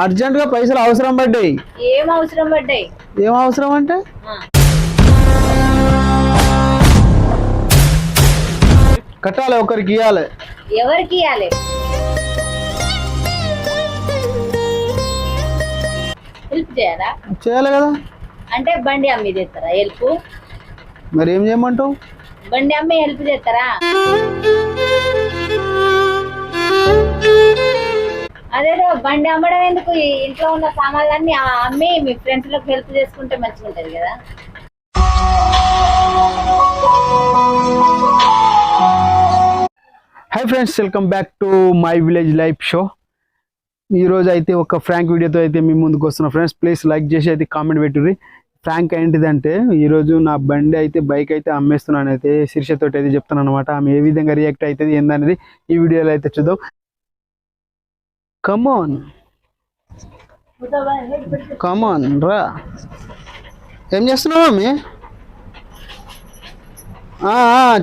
అర్జెంట్గా పైసలు అవసరం పడ్డాయి. ఏం అవసరం పడ్డాయి? ఏం అవసరం అంటే? కట్టాలి ఒకరికి ఇవ్వాలి ఎవరికి ఇవ్వాలి హెల్ప్ చేయాలా? చేయాలి కదా. అంటే బండి అమ్మి చేస్తారా హెల్ప్? మరి ఏం చేయమంటావు? బండి అమ్మి హెల్ప్ చేస్తారా అదేదో బండి అమ్మడం ఎందుకు? ఇంట్లో ఉన్న సామాన్లన్నీ ఆ అమ్మి మీ ఫ్రెండ్స్లకు హెల్ప్ చేసుకుంటే మంచిగా ఉంటది కదా. Hi friends welcome back to my village life show ఈరోజు అయితే ఒక ఫ్రాంక్ వీడియోతో అయితే మీ ముందుకు వస్తున్నాం. ఫ్రెండ్స్ ప్లీజ్ లైక్ చేసి అయితే కామెంట్ పెట్టుర్రి. ఫ్రాంక్ ఏంటిదంటే ఈరోజు నా బండి అయితే బైక్ అయితే అమ్మేస్తున్నాను అయితే శీర్షతో అయితే చెప్తాను అనమాట ఆమె ఏ విధంగా రియాక్ట్ అవుతుంది ఏందనేది ఈ వీడియోలో అయితే చూద్దాం. కమోన్ కమోన్ రా. ఏం చేస్తున్నావు మమ్మీ?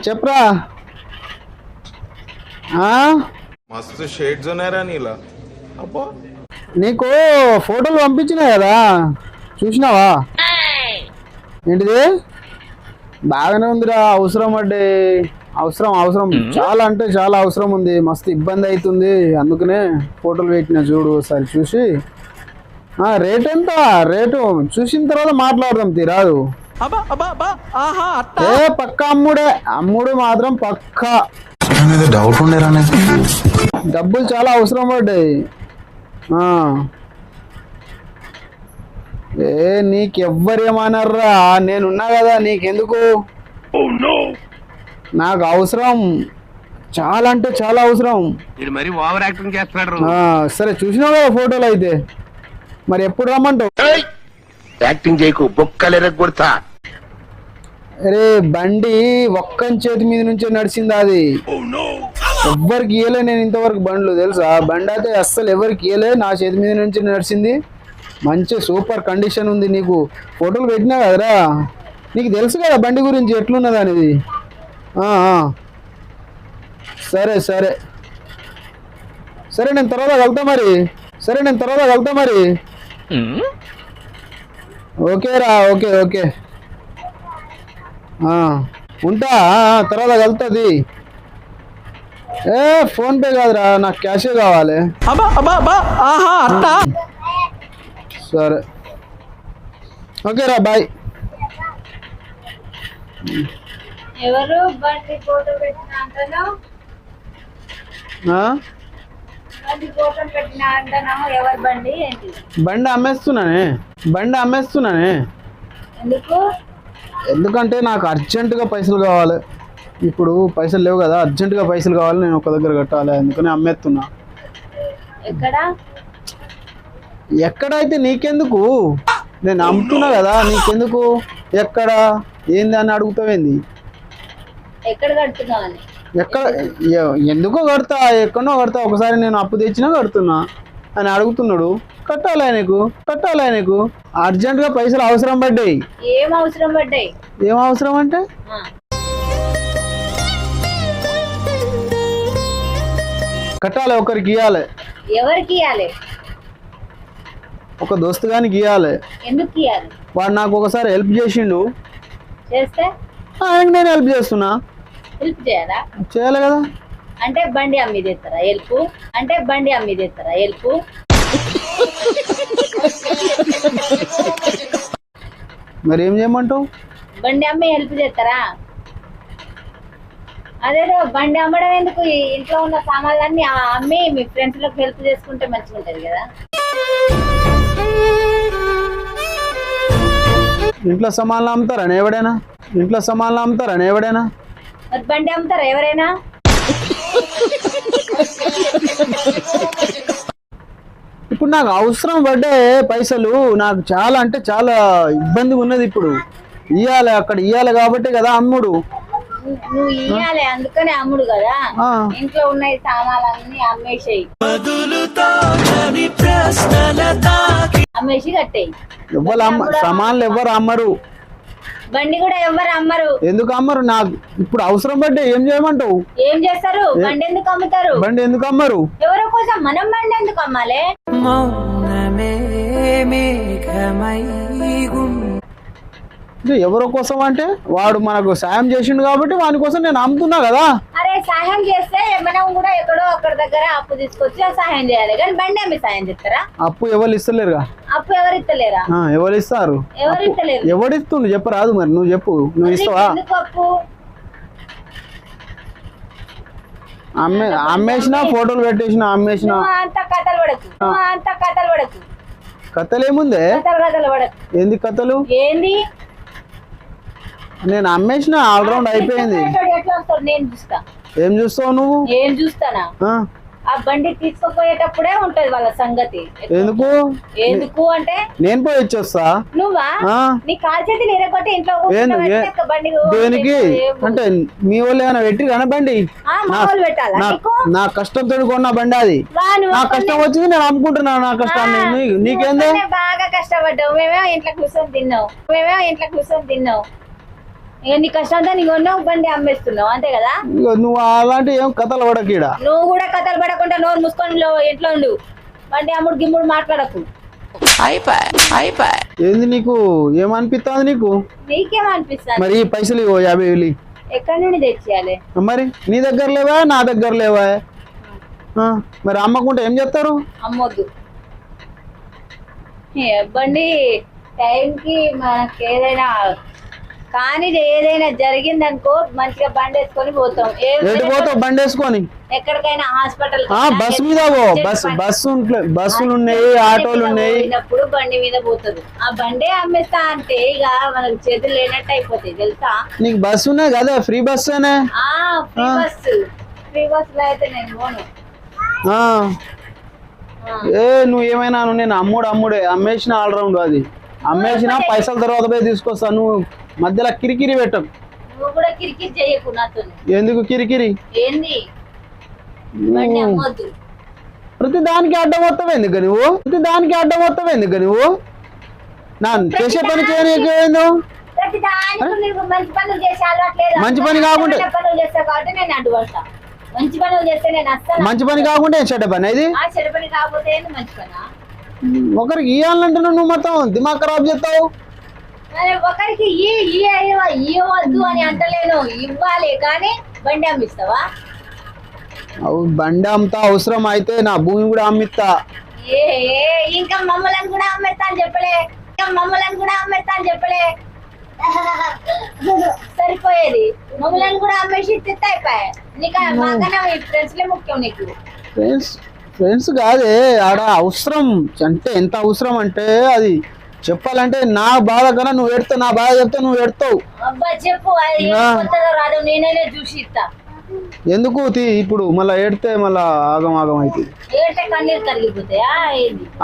చెప్పరా. మస్తు షేడ్స్ ఉన్నాయరా నీలా. అబ్బా. నీకు ఫోటోలు పంపించినా కదా. చూసినావా? ఏంటిది? బాగానే ఉందిరా అవసరం అంటే అవసరం అవసరం. చాలా అంటే చాలా అవసరం ఉంది. మస్తు ఇబ్బంది అవుతుంది అందుకనే ఫోటోలు పెట్టిన చూడు ఒకసారి చూసి. ఆ, రేట్ ఎంత? రేటు? చూసిన తర్వాత మాట్లాడదాం తీరాదు ఏ పక్క అమ్ముడే? అమ్ముడు మాత్రం పక్కా. మీద డౌట్ ఉండేరా డబ్బులు చాలా అవసరం పడ్డాయి. ఆ. ఏ నీకెవ్వరు ఏమన్నారా నేనున్నా కదా నీకెందుకు? నాకు అవసరం. చాలా అంటే చాలా అవసరం. ఇది మరి ఓవర్ యాక్టింగ్ చేస్తున్నాడు సరే చూసినావు కదా ఫోటోలు అయితే. మరి ఎప్పుడు రమ్మంటావు? యాక్టింగ్ చేయకు అరే బండి ఒక్కని చేతి మీద నుంచే నడిచింది అది. ఎవ్వరికి ఇయ్యలే నేను ఇంతవరకు బండ్లు తెలుసా? బండి అయితే అస్సలు ఎవరికి ఇయ్యలే నా చేతి మీద నుంచి నడిచింది. మంచి సూపర్ కండిషన్ ఉంది నీకు. ఫోటోలు పెట్టినా కదరా? నీకు తెలుసు కదా బండి గురించి ఎట్లున్నది అనేది. సరే సరే. సరే నేను తర్వాత వెళ్తా మరి. సరే నేను తర్వాత వెళ్తా మరి. ఓకే రా ఓకే ఓకే. ఉంటా తర్వాత వెళ్తుంది ఏ ఫోన్ పే కాదురా నాకు క్యాషే కావాలి. సరే. ఓకే రా బాయ్. ఎవరు బండి ఫోటో పెట్టిన అంటను బండి అమ్మేస్తున్నానే. బండి అమ్మేస్తున్నానే. ఎందుకు? ఎందుకంటే నాకు అర్జెంటుగా పైసలు కావాలి. ఇప్పుడు పైసలు లేవు కదా అర్జెంటుగా పైసలు కావాలి నేను ఒక దగ్గర కట్టాలి అందుకని అమ్మేస్తున్నా. ఎక్కడ? ఎక్కడైతే నీకెందుకు? నేను అమ్ముతున్నా కదా నీకెందుకు? ఎక్కడ? ఏంది అని అడుగుతావేంది? ఎక్కడ కడుతున్నావు అని. ఎక్కడ? ఎ- ఎందుకో కడతా? ఎక్కడో కడతా? ఒకసారి నేను అప్పు తెచ్చినా కడుతున్నా అని అడుగుతున్నాడు. కట్టాలి ఆయనకు? కట్టాలి ఆయనకు? అర్జెంటుగా పైసలు అవసరం పడ్డాయి. ఏం అవసరం పడ్డాయి? ఏం అవసరం అంటే? కట్టాలి ఒకరికి ఇవ్వాలి ఎవరికి ఇవ్వాలి ఒక దోస్తు గానికి ఇవ్వాలి ఎందుకు ఇవ్వాలి వాడు నాకు ఒకసారి హెల్ప్ చేసిండు. చేస్తే? ఆయనకి నేను హెల్ప్ చేస్తున్నా. హెల్ప్ చేయాలా చేయాలి కదా. అంటే బండి అమ్మి తెస్తారా హెల్ప్ అంటే బండి అమ్మి తెస్తారా హెల్ప్ మరి ఏం చేయమంటావు? బండి అమ్మి హెల్ప్ చేస్తారా? అదేదో బండి అమ్మడం ఎందుకు? ఇంట్లో ఉన్న సామాన్లన్నీ ఆ అమ్మి మీ ఫ్రెండ్స్లకు హెల్ప్ చేసుకుంటే మంచిగా ఉంటది కదా. ఇంట్లో సామాన్లు అమ్ముతారని ఎవడైనా? ఇంట్లో సామాన్లు అమ్ముతారని ఎవడైనా? బండి అమ్ముతారా ఎవరైనా? ఇప్పుడు నాకు అవసరం పడ్డే పైసలు నాకు చాలా అంటే చాలా ఇబ్బందిగా ఉన్నది ఇప్పుడు. ఇయ్యాలి అక్కడ ఇయ్యాలి కాబట్టి కదా అమ్ముడు. నువ్వు- ఇయ్యాలి అందుకనే అమ్ముడు కదా. ఇంట్లో ఉన్న ఈ సామాన్లన్నీ అమ్మేసేయి. అమ్మేసి కట్టేయి. ఎవ్వరు అమ్మ సామాన్లు ఎవ్వరు అమ్మరు. బండి కూడా ఎవ్వరు అమ్మరు. ఎందుకు అమ్మరు? నాకు ఇప్పుడు అవసరం పడ్డే ఏం చేయమంటావు? ఏం చేస్తారు? బండి ఎందుకు అమ్ముతారు? బండి ఎందుకు అమ్మరు? ఎవరో కోసం? మనం బండి ఎందుకు అమ్మాలి? మౌనమే మేఘమై గుండె ఇది ఎవరో కోసం అంటే వాడు మనకు సాయం చేసిండు కాబట్టి వాని కోసం నేను అమ్ముతున్నా కదా. అరే సహాయం చేస్తే మనం కూడా ఎక్కడో అక్కడ దగ్గర అప్పు తీసుకొచ్చి ఆ సహాయం చేయాలి. కానీ బండి అమ్మి సహాయం చేస్తారా? అప్పు ఎవరు ఇస్తలేరుగా? అప్పు ఎవరు ఇస్తలేరా? ఆ, ఎవరు ఇస్తారు? ఎవరు ఇస్తలేరు? ఎవడిస్తుండు చెప్పరాదు మరి. నువ్వు చెప్పు. నువ్వు ఇస్తావా? ఎందుకు అప్పు? అమ్మే అమ్మేసిన ఫోటోలు పెట్టేసిన అమ్మేసిన. నువ్వు అంత కథలు పడకు. నువ్వు అంత కథలు పడకు. కథలు ఏముందే కథలు కథలు పడకు. ఏంది కథలు? ఏంది? నేను అమ్మేసిన అయిపోయింది. వస్తాడు నేను చూస్తా. ఏం చూస్తావు నువ్వు? ఏం చూస్తానా? ఆ? బండి తీసుకుపోయేటప్పుడే ఉంటది వాళ్ళ సంగతి. ఎందుకు? ఎందుకు అంటే నేను పోయి ఇచ్చేస్తా నువ్వా? నీ కాల్ చేతులు ఇరగొట్టి ఇంట్లో బండి దేనికి? అంటే మీ వాళ్ళు ఏమైనా పెట్టి కనబండి ఆ, మామూలు పెట్టాలా నా కష్టంతో కొన్న బండి అది. నా కష్టం వచ్చింది నేను అమ్ముకుంటున్నా నా కష్టాన్ని. నీకేందే? బాగా కష్టపడ్డావు. మేమేమో ఇంట్లో కూర్చొని తిన్నావు మేమేమో ఇంట్లో కూర్చొని తిన్నావు ఇక నీ కష్టంతో నీ కొన్నావు బండి అమ్మేస్తున్నావు అంతే కదా? నువ్వు అలాంటి ఏం కథలు పడకీడ నువ్వు కూడా కథలు పడకుండా నోరు మూసుకొని లో- ఇంట్లో ఉండు. బండి అమ్ముడు గిమ్ముడు మాట్లాడకు. ఏంది నీకు? ఏమనిపిస్తుంది నీకు? నీకేమనిపిస్తుంది? మరి ఈ పైసలు ఇవ్వు యాభై వేలు. ఎక్కడి నుండి తెచ్చేయాలి మరి నీ దగ్గర లేవా నా దగ్గర లేవా? ఆ, మరి అమ్మకుంటే ఏం చేస్తారు? అమ్మొద్దు. ఏ, బండి టైంకి మనకి ఏదైనా కానీ ఏదైనా జరిగిందనుకో మంచిగా బండి వేసుకొని పోతాం ఎటు పోతావు బండి వేసుకొని ఎక్కడికైనా హాస్పిటల్ ఆ బస్ మీద పో. బస్ బస్సు బస్సులు ఉన్నాయి ఆటోలు ఉన్నాయి. పోయినప్పుడు బండి మీద పోతారు ఆ బండే అమ్మేస్తా అంటే ఇక మనకు చేతులు లేనట్టు అయిపోతాయి తెలుసా? నీకు బస్సు ఉన్నాయి కదా? ఫ్రీ ఆ ఫ్రీ బస్ ఫ్రీ బస్ అయితే నేను పోను. ఏ నువ్వు ఏమైనా నేను అమ్ముడు అమ్ముడే. అమ్మేసిన ఆల్రౌండ్ అది. అమ్మేసిన పైసల తర్వాత పోయి తీసుకొస్తా. నువ్వు మధ్యలో కిరికిరి నాతో. ఎందుకు కిరికిరి? ప్రతి దానికి అడ్డం వస్తావు ఎందుకు నువ్వు? ప్రతి దానికి అడ్డం వస్తావు ఎందుకు నువ్వు? నా చేసే పని చేయను మంచి పని కాకుండా- మంచి పని కాకుండా చెడ్డ పని ఇది ఒకరికి ఇవ్వాలంటే నువ్వు మొత్తం దిమాగ్ ఖరాబ్ చేస్తావు. ఒకరికి ఈ ఈ అయ్యవ ఇవ్వద్దు అని అంటలేను. ఇవ్వాలి కానీ బండి అమ్మిస్తావా? అవు బండి అమ్ముతా అవసరం అయితే నా భూమి కూడా అమ్మిస్తా. ఏ ఏ, ఇంకా మమ్మల్ని కూడా అమ్మేస్తా అని చెప్పలే. ఇంకా మమ్మల్ని కూడా అమ్మేస్తా అని చెప్పలే. సరిపోయేది. మమ్మల్ని కూడా అమ్మేసి తిత్త అయిపోయాయి నీకు మాకన్నా మీ ఫ్రెండ్స్లే ముఖ్యం నీకు. ఫ్రెండ్స్ ఫ్రెండ్స్ కాదే ఆడ అవసరం. అంటే ఎంత అవసరం అంటే అది చెప్పాలంటే నా బాధ కన్నా నువ్వు ఎడతావు నా బాధ చెప్తే నువ్వు ఎడతావు ఎందుకు ఇప్పుడు మళ్ళీ ఏడితే మళ్ళీ ఆగం ఆగం అవుతుంది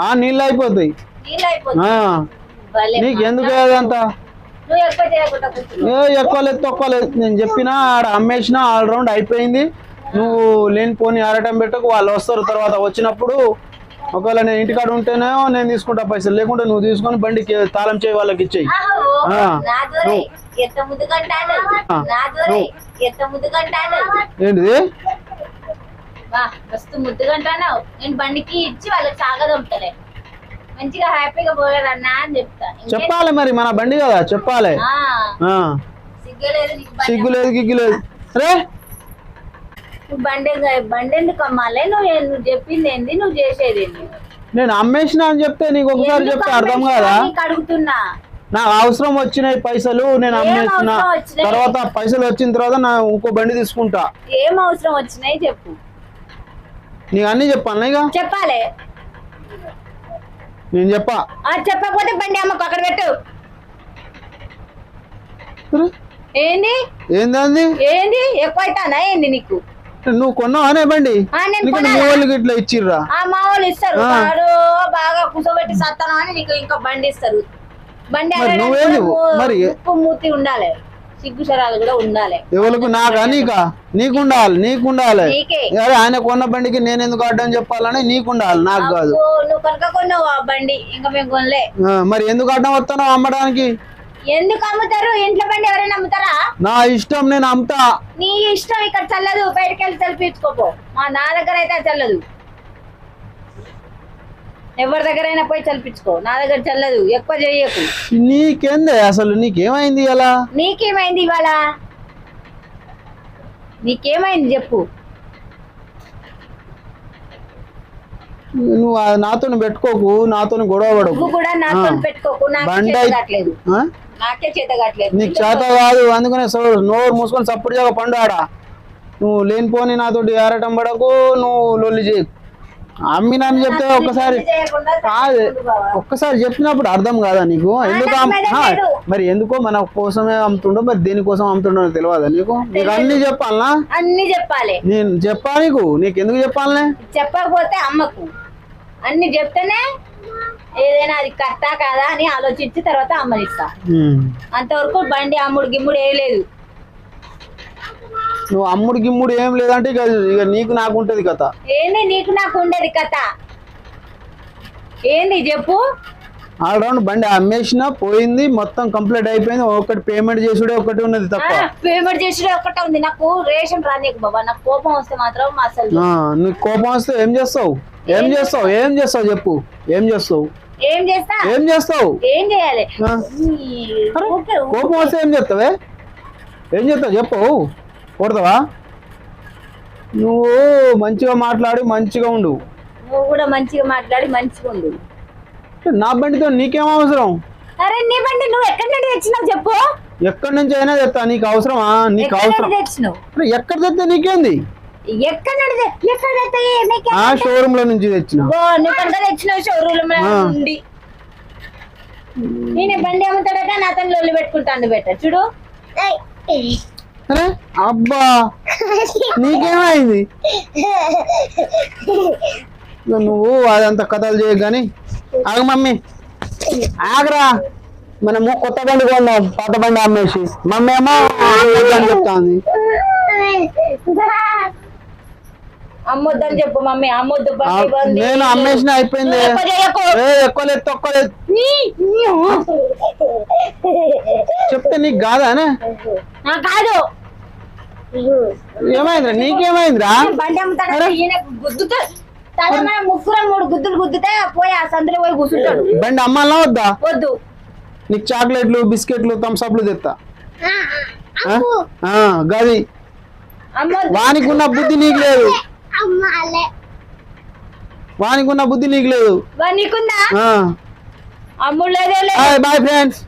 ఆ నీళ్ళు అయిపోతాయి. నీకు ఎందుకు. అదంతా ఎక్కువ లేదు తక్కువ లేదు. నేను చెప్పినా ఆడ అమ్మేసిన ఆల్రౌండ్ అయిపోయింది. నువ్వు లేనిపోని ఆడటం పెట్టకు వాళ్ళు వస్తారు తర్వాత వచ్చినప్పుడు ఒకవేళ నేను ఇంటికాడ ఉంటేనేమో నేను తీసుకుంటా పైసలు. లేకుంటే నువ్వు తీసుకొని బండికి తాళం చేయి వాళ్ళకి ఇచ్చేయి. ఏంటిది? చెప్పాలి మరి మన బండి కదా చెప్పాలి. బండి సిగ్గు లేదు గిగ్గు లేదు రే నువ్వు బండి బండి ఎందుకు అమ్మాలి? నువ్వు నువ్వు చెప్పింది ఏంది? నువ్వు చేసేది ఏంది? నేను అమ్మేసిన అని చెప్తే నీకు ఒకసారి చెప్తే అర్థం కాదా? నీకు అడుగుతున్నా. నాకు అవసరం వచ్చినాయి పైసలు నేను అమ్మేసిన అవసరం వచ్చినాయి? తర్వాత పైసలు వచ్చిన తర్వాత నా ఇంకో బండి తీసుకుంటా. ఏం అవసరం వచ్చినాయి చెప్పు. నీకు అన్ని చెప్పాను ఇక? చెప్పాలి. నేను చెప్పా. ఆ చెప్పకపోతే బండి అమ్మకు అక్కడ పెట్టు. ఏంది? ఏందంది ఏంది? ఎక్కువ అవుతానా ఏంది నీకు? నువ్వు కొన్నావు? అనే బండి. నీకు మీ? వాళ్ళకి ఇట్లా ఇచ్చిర్రా? మా వాళ్ళు ఇస్తారు. బాగా కూర్చోబెట్టి సత్తాను అని నీకు ఇంకా బండి ఇస్తారు. బండి మరి ఉప్పు మూతి ఉండాలి. సిగ్గు శరాలు కూడా ఉండాలి. ఎవరికి నాకా? నీకా? నీకుండాలి. నీకుండాలి. నీకే. అరే ఆయన కొన్న బండికి నేను ఎందుకు అడ్డం చెప్పాలని నీకుండాలి. నాకు కాదు. నువ్వు కనుక కొన్నావు బండి ఇంకా మేము కొనలే. మరి ఎందుకు అడ్డం వస్తానో అమ్మడానికి? ఎందుకు అమ్ముతారు? ఇంట్లో బండి ఎవరైనా అమ్ముతారా? నా ఇష్టం నేను అమ్ముతా. నీ ఇష్టం ఇక్కడ చల్లదు బయటకు వెళ్ళి చల్లిపించుకోపో మా నా దగ్గర అయితే చల్లదు. ఎవరి దగ్గర అయినా పోయి చల్లిపించుకో నా దగ్గర చల్లదు ఎక్కువ చెయ్యకు నీకేందే అసలు? నీకేమైంది అలా నీకేమైంది ఇవాళ? నీకేమైంది చెప్పు. నువ్వు నాతో పెట్టుకోకు నాతో గొడవ పడకు. నువ్వు కూడా నాతో. పెట్టుకోకు నాకే బండి కావట్లేదు. ఆ? నాకే చేత కావట్లేదు. నీకు చేత కాదు అందుకనే నోరు మూసుకొని సప్పుడు చేయక పండు ఆడ. నువ్వు లేనిపోని నాతోటి ఏరటం పడకు నువ్వు లొల్లి చేయకు అమ్మినని చెప్తే ఒక్కసారి కాదు. ఒక్కసారి చెప్పినప్పుడు అర్థం కాదా నీకు? ఎందుకు. మరి ఎందుకో మన కోసమే అమ్ముతుండో మరి దేనికోసం అమ్ముతుండో తెలియదా నీకు? నీకు అన్ని చెప్పాలనా? అన్ని చెప్పాలి. నేను చెప్పా నీకు? నీకు ఎందుకు చెప్పాలనే? చెప్పకపోతే అమ్మకు. అన్ని చెప్తేనే ఏదైనా అది కరెక్టా కాదా అని ఆలోచించి తర్వాత అమ్మనిస్తా. ఉమ్. అంతవరకు బండి అమ్ముడు గిమ్ముడు ఏ లేదు. నువ్వు అమ్ముడు గిమ్ముడు ఏం లేదంటే ఇక ఇక నీకు నాకు ఉంటది కథ. ఏంది నీకు నాకు ఉండేది కథ? ఏంది చెప్పు? ఆల్రౌండ్ బండి అమ్మేసిన పోయింది మొత్తం కంప్లీట్ అయిపోయింది. ఒకటి పేమెంట్ చేసుడే ఒకటి ఉన్నది తప్ప. పేమెంట్ చేసిన ఒక్కటే ఉంది. నాకు రేషన్ రానియకు బాబా నాకు కోపం వస్తే మాత్రం అసలు నీకు కోపం వస్తే ఏం చేస్తావు? ఏం చేస్తావు? ఏం చేస్తావు చెప్పు. ఏం చేస్తావు? ఏం చేస్తా? ఏం చేస్తావు? ఏం చేయాలి? కోపం వస్తే ఏం చేస్తావే? ఏం చేస్తావు? చెప్పు. కొడతావా? నువ్వు మంచిగా మాట్లాడి మంచిగా ఉండు. నువ్వు కూడా మంచిగా మాట్లాడి మంచిగా ఉండు. నా బండితో నీకేం అవసరం? అరే నీ బండి నువ్వు ఎక్కడి నుండి తెచ్చినావు చెప్పు? ఎక్కడి నుంచి అయినా తెస్తా నీకు అవసరమా? నీకు అవసరం. ఎక్కడ తెస్తే నీకేంది? ఎక్కడి ఎక్కడ షోరూమ్లో నుంచి తెచ్చిన. తెచ్చినావు షోరూమ్. నుండి నేను బండి అమ్ముతాడట నా అతను లొల్లి పెట్టుకుంటాను బెట్ట చూడు. అబ్బా! నీకేమైంది? నువ్వు అదంతా కథలు చేయకు కానీ ఆగ మమ్మీ. ఆగరా. మనము కొత్త బండి కొన్నాం పాత బండి అమ్మేసి. మమ్మీ ఏమో చెప్తాంది అమ్మొద్దని చెప్పు మమ్మీ అమ్మొద్దు. నేను అమ్మేసిన అయిపోయింది. ఎక్కువ లేదు తక్కువ లేదు చెప్తే నీకు కాదానే కాదు. ఏమైందిరా? నీకేమైందిరా? ముగ్గురం మూడు గుద్దులు గుద్దుతే పోయి ఆ సందులో పోయి కూర్చుంటాడు. బండి అమ్మాలా వద్దా? వద్దు. నీకు చాక్లెట్లు బిస్కెట్లు థమ్స్అప్లు తెస్తా ఆ? ఆ, గది. వానికి ఉన్న బుద్ధి నీకు లేదు. వానికి ఉన్న బుద్ధి నీకు లేదు. నీకుందా ఆ. అమ్ముడు లేదే లేదు బాయ్ ఫ్రెండ్స్